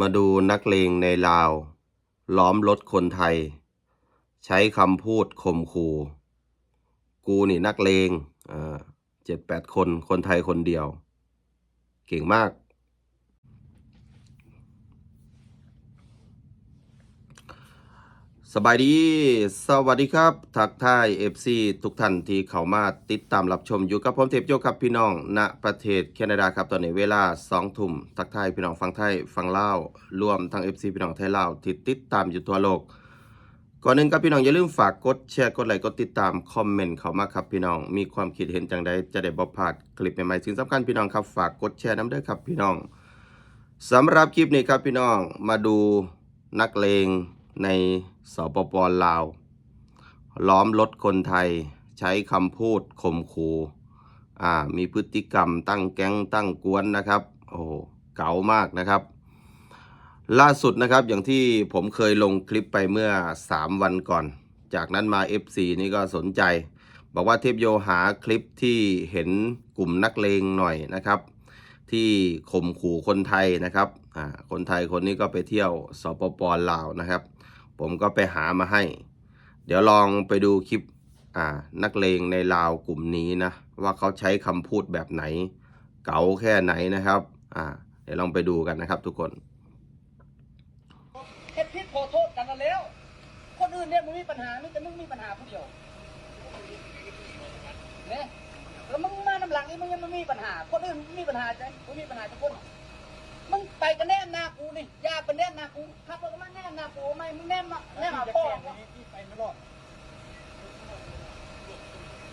มาดูนักเลงในลาว ล้อมรถคนไทย ใช้คำพูดข่มขู่กูนี่นักเลงเจ็ดแปดคนคนไทยคนเดียว เก่งมาก สบายดี สวัสดีครับ ทักทาย FC ทุกท่านที่เข้ามาติดตามรับชมอยู่กับผมเทพโยครับพี่น้องณประเทศแคนาดาครับตอนนี้เวลา2ทุ่มทักทายพี่น้องฟังไทยฟังเล่ารวมทั้ง FC พี่น้องไทยเล่าที่ติดตามอยู่ทั่วโลก ก่อนหนึ่งครับพี่น้องอย่าลืมฝากกดแชร์กดไลค์กดติดตามคอมเมนต์เข้ามาครับพี่น้องมีความคิดเห็นจังใดจะได้บ่พลาดคลิปใหม่ๆสิ่งสำคัญพี่น้องครับฝากกดแชร์น้ำเด้อครับพี่น้องสำหรับคลิปนี้ครับพี่น้องมาดูนักเลงใน สปปลาว ล้อมรถคนไทยใช้คำพูดข่มขู่อ่ามีพฤติกรรมตั้งแก๊งตั้งกวนนะครับโอ้โเก๋ามากนะครับ ล่าสุดนะครับอย่างที่ผมเคยลงคลิปไปเมื่อ 3 วันก่อน จากนั้นมา FC นี่ก็สนใจ บอกว่าเทพโยหาคลิปที่เห็นกลุ่มนักเลงหน่อยนะครับ ที่ข่มขู่คนไทยนะครับอ่าคนไทยคนนี้ก็ไปเที่ยวสปปลาวนะครับ ผมก็ไปหามาให้ เดี๋ยวลองไปดูคลิปอ่านักเลงในลาวกลุ่มนี้นะ ว่าเขาใช้คำพูดแบบไหน เก๋าแค่ไหนนะครับอ่าเดี๋ยวลองไปดูกันนะครับทุกคนเฮ็ดผิดขอโทษกันแล้ว คนอื่นเนี่ยมึงมีปัญหามีแต่มึงมีปัญหาผู้เดียวเนี่ยแล้วมึงมาน้ำหลังนี่มึงยังไม่มีปัญหา คนอื่นมีปัญหาใจมึงมีปัญหาทุกคน มึงไปกันแนมหน้ากูนี่อย่าไปแนมหน้ากูขับรถก็มาแนมหน้ากูไม่มึงแนมมาแนมหาพ่อวะ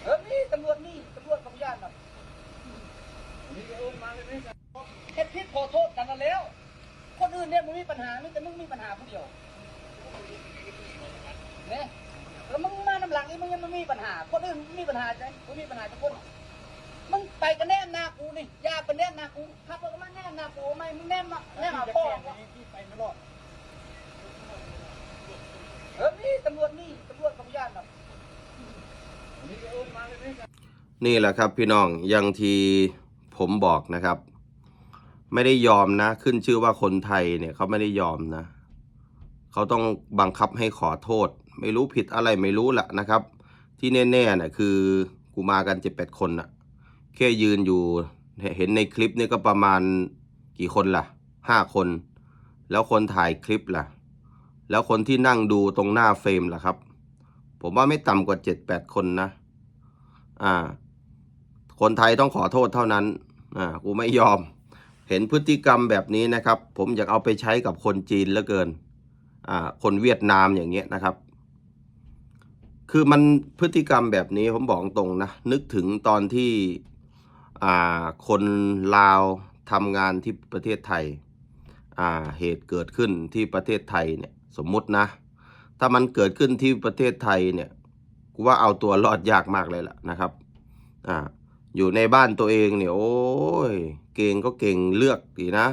เออนี่ตำรวจนี่ตำรวจกับญาติน่ะเฮ็ดผิดขอโทษกันนั่นแล้ว คนอื่นเนี่ยมึงมีปัญหามีแต่มึงมีปัญหาผู้เดียวเนี่ยแล้วมึงมาน้ำหลังนี่มึงยังไม่มีปัญหา คนอื่นมีปัญหาใจกูมีปัญหาทุกคนมึง ไปกันแนมหน้ากูนี่อย่าไปแนมหน้ากูขับรถก็มาแนมหน้ากูไม่มึงแนมมาแนมหาพ่อวะเออนี่ตำรวจนี่ตำรวจกับญาติน่ะนี่แหละครับพี่น้องอยังที่ผมบอกนะครับ ไม่ได้ยอมนะ ขึ้นชื่อว่าคนไทยเนี่ยเขาไม่ได้ยอมนะเขาต้องบังคับให้ขอโทษ ไม่รู้ผิดอะไรไม่รู้แหละนะครับ ที่แน่ๆน่ะคือกูมากันเจ็ดแปดคนน่ะ แค่ยืนอยู่เห็นในคลิปนี่ก็ประมาณกี่คนล่ะห้าคน แล้วคนถ่ายคลิปล่ะ แล้วคนที่นั่งดูตรงหน้าเฟรมล่ะครับ ผมว่าไม่ต่ำกว่าเจ็ดแปดคนนะ อ่า คนไทยต้องขอโทษเท่านั้น อ่า กูไม่ยอม เห็นพฤติกรรมแบบนี้นะครับ ผมอยากเอาไปใช้กับคนจีนเหลือเกิน อ่า คนเวียดนามอย่างเงี้ยนะครับ คือมันพฤติกรรมแบบนี้ผมบอกตรงนะ นึกถึงตอนที่ คนลาวทำงานที่ประเทศไทย เหตุเกิดขึ้นที่ประเทศไทยเนี่ยสมมุตินะ ถ้ามันเกิดขึ้นที่ประเทศไทยเนี่ยกูว่าเอาตัวรอดยากมากเลยล่ะนะครับอ่าอยู่ในบ้านตัวเองเนี่ยโอ้ยเก่งก็เก่งเลือกดีนะ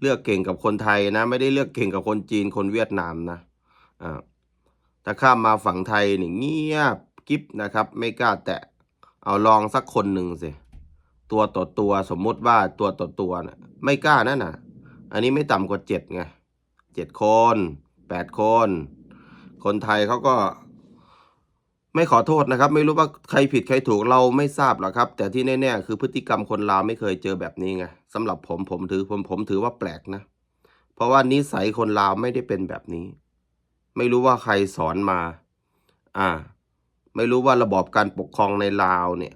เลือกเก่งกับคนไทยนะ ไม่ได้เลือกเก่งกับคนจีนคนเวียดนามนะอ่าถ้าข้ามมาฝั่งไทยเนี่ยเงียบกิ๊บนะครับ ไม่กล้าแตะเอาลองสักคนหนึ่งสิ ตัวต่อตัวสมมุติว่าตัวต่อตัวน่ะไม่กล้านั่นน่ะอันนี้ไม่ต่ำกว่าเจ็ดไงเจ็ดคนแปดคน คนไทยเขาก็ไม่ขอโทษนะครับ ไม่รู้ว่าใครผิดใครถูกเราไม่ทราบหรอกครับ แต่ที่แน่ๆคือพฤติกรรมคนลาวไม่เคยเจอแบบนี้ไงสำหรับผมผมถือผมผมถือว่าแปลกนะ เพราะว่านิสัยคนลาวไม่ได้เป็นแบบนี้ ไม่รู้ว่าใครสอนมา อ่า ไม่รู้ว่าระบอบการปกครองในลาวเนี่ย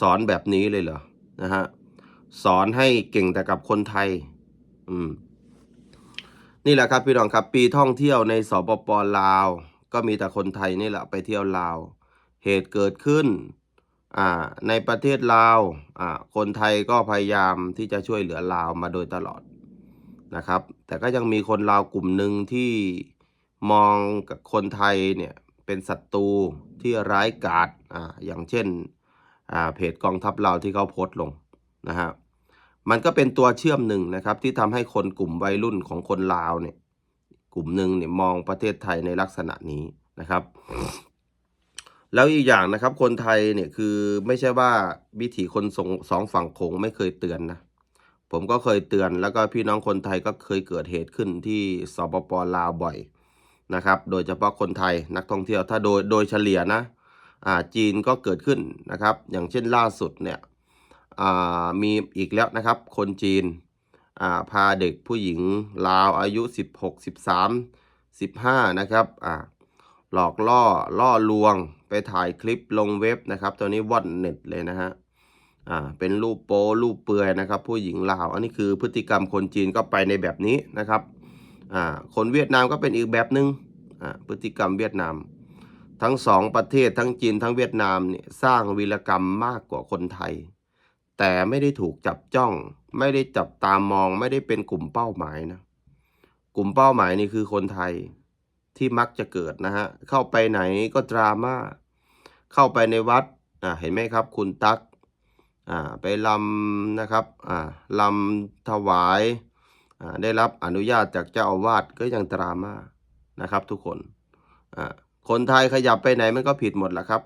สอนแบบนี้เลยเหรอนะฮะสอนให้เก่งแต่กับคนไทย อืม นี่แหละครับพี่น้องครับ ปีท่องเที่ยวในสปปลาว ก็มีแต่คนไทยนี่แหละไปเที่ยวลาว เหตุเกิดขึ้น อ่า ในประเทศลาว อ่า คนไทยก็พยายามที่จะช่วยเหลือลาวมาโดยตลอดนะครับ แต่ก็ยังมีคนลาวกลุ่มหนึ่งที่มองกับคนไทยเนี่ยเป็นศัตรูที่ร้ายกาจอ่าอย่างเช่น เพจกองทัพลาวที่เขาโพสต์ลงนะฮะมันก็เป็นตัวเชื่อมหนึ่งนะครับ ที่ทำให้คนกลุ่มวัยรุ่นของคนลาวเนี่ยกลุ่มหนึ่งเนี่ยมองประเทศไทยในลักษณะนี้นะครับ แล้วอีกอย่างนะครับ คนไทยเนี่ยคือไม่ใช่ว่าวิถีคนสองสองฝั่งโขงไม่เคยเตือนนะผมก็เคยเตือนแล้วก็พี่น้องคนไทยก็เคยเกิดเหตุขึ้นที่สปปลาวบ่อยนะครับ โดยเฉพาะคนไทยนักท่องเที่ยวถ้าโดยโดยเฉลี่ยนะ จีนก็เกิดขึ้นนะครับ อย่างเช่นล่าสุดเนี่ยอ่ามีอีกแล้วนะครับ คนจีนอ่าพาเด็กผู้หญิงลาวอายุ 16 13 15 นะครับอ่าหลอกล่อล่อลวงไปถ่ายคลิปลงเว็บนะครับตอนนี้ว่อนเน็ตเลยนะฮะอ่าเป็นรูปโป้รูปเปลือยนะครับ ผู้หญิงลาว อันนี้คือพฤติกรรมคนจีนก็ไปในแบบนี้นะครับอ่าคนเวียดนามก็เป็นอีกแบบหนึง่งอ่าพฤติกรรมเวียดนาม ทั้งสองประเทศทั้งจีนทั้งเวียดนามเนี่ยสร้างวีรกรรมมากกว่าคนไทย แต่ไม่ได้ถูกจับจ้อง ไม่ได้จับตามองไม่ได้เป็นกลุ่มเป้าหมายนะ กลุ่มเป้าหมายนี่คือคนไทยที่มักจะเกิดนะฮะ เข้าไปไหนก็ดราม่าเข้าไปในวัดอ่าเห็นไหมครับ คุณตั๊กอ่าไปลำนะครับอ่าลำถวายอ่าได้รับอนุญาตจากเจ้าอาวาสก็ยังดราม่านะครับทุกคนอ่า คนไทยขยับไปไหนมันก็ผิดหมดแหละครับ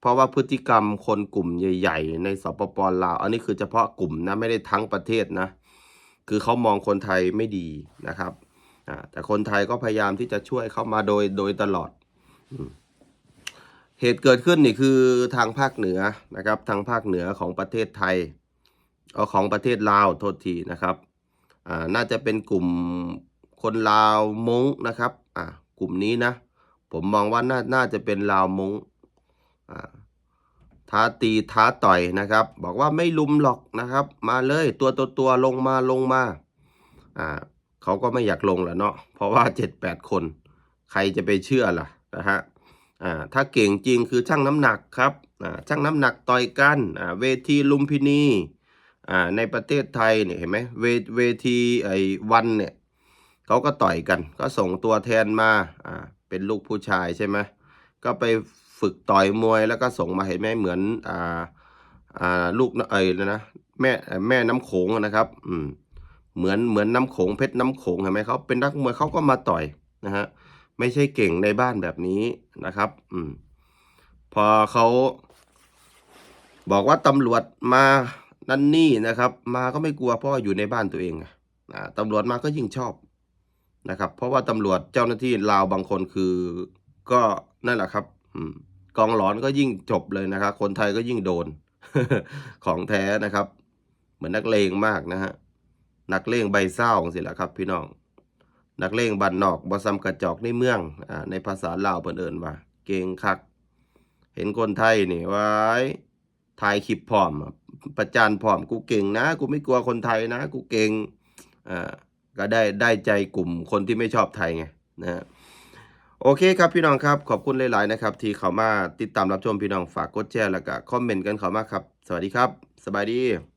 เพราะว่าพฤติกรรมคนกลุ่มใหญ่ ๆ ในสปปลาวอันนี้คือเฉพาะกลุ่มนะไม่ได้ทั้งประเทศนะ คือเขามองคนไทยไม่ดีนะครับแต่คนไทยก็พยายามที่จะช่วยเข้ามาโดยโดยตลอด เหตุเกิดขึ้นนี่คือทางภาคเหนือนะครับ ทางภาคเหนือของประเทศไทยเอของประเทศลาวโทษทีนะครับอ่าน่าจะเป็นกลุ่มคนลาวมงนะครับอ่ากลุ่มนี้นะ ผมมองว่าน่านาจะเป็นลาวมงท้าตีท้าต่อยนะครับ บอกว่าไม่ลุมหรอกนะครับ มาเลยตัวตัวตัวลงมาลงมาอ่าเขาก็ไม่อยากลงแหละเนาะเพราะว่าเจ็ดแปดคน ใครจะไปเชื่อล่ะนะฮะอ่าถ้าเก่งจริงคือช่างน้ำหนักครับอ่าช่างน้ำหนักต่อยกันอ่าเวทีลุมพินีอ่าในประเทศไทยเนี่ยเห็นไหมเวเวทีไอ้วันเนี่ยเขาก็ต่อยกัน ก็ส่งตัวแทนมาอ่า เป็นลูกผู้ชายใช่ไหมก็ไปฝึกต่อยมวยแล้วก็ส่งมาเห็นไหมเหมือนอ่าอ่าลูกนะเอ้ยนะแม่แม่น้ำโขงนะครับ อืมเหมือนเหมือนน้ำโขงเพชรน้ำโขงเห็นไหมเขาเป็นนักมวยเขาก็มาต่อยนะฮะไม่ใช่เก่งในบ้านแบบนี้นะครับ อืมพอเขาบอกว่าตำรวจมานั่นนี่นะครับ มาก็ไม่กลัวเพราะอยู่ในบ้านตัวเองอะอ่าตำรวจมาก็ยิ่งชอบ นะครับ เพราะว่าตำรวจเจ้าหน้าที่ลาวบางคนคือ ก็นั่นแหละครับกองหลอนก็ยิ่งจบเลยนะครับ คนไทยก็ยิ่งโดน ของแท้นะครับ เหมือนนักเลงมากนะฮะนักเลงใบเศร้าสิแหละครับ พี่น้อง นักเลงบันนอกบ่ซ้ำกระจอกในเมืองอ่าในภาษาลาวเพิ่นเอิ้นว่า เก่งคัก เห็นคนไทยนี่ไว้ถ่ายคลิปพร้อม ประจานพร้อมกูเก่งนะ กูไม่กลัวคนไทยนะ กูเก่งอ่า ก็ได้ได้ใจกลุ่มคนที่ไม่ชอบไทยไงนะโอเคครับพี่น้องครับขอบคุณหลาย ๆ นะครับ ที่เข้ามาติดตามรับชมพี่น้องฝากกดแชร์แล้วก็คอมเมนต์กันเข้ามาครับ สวัสดีครับ สบายดี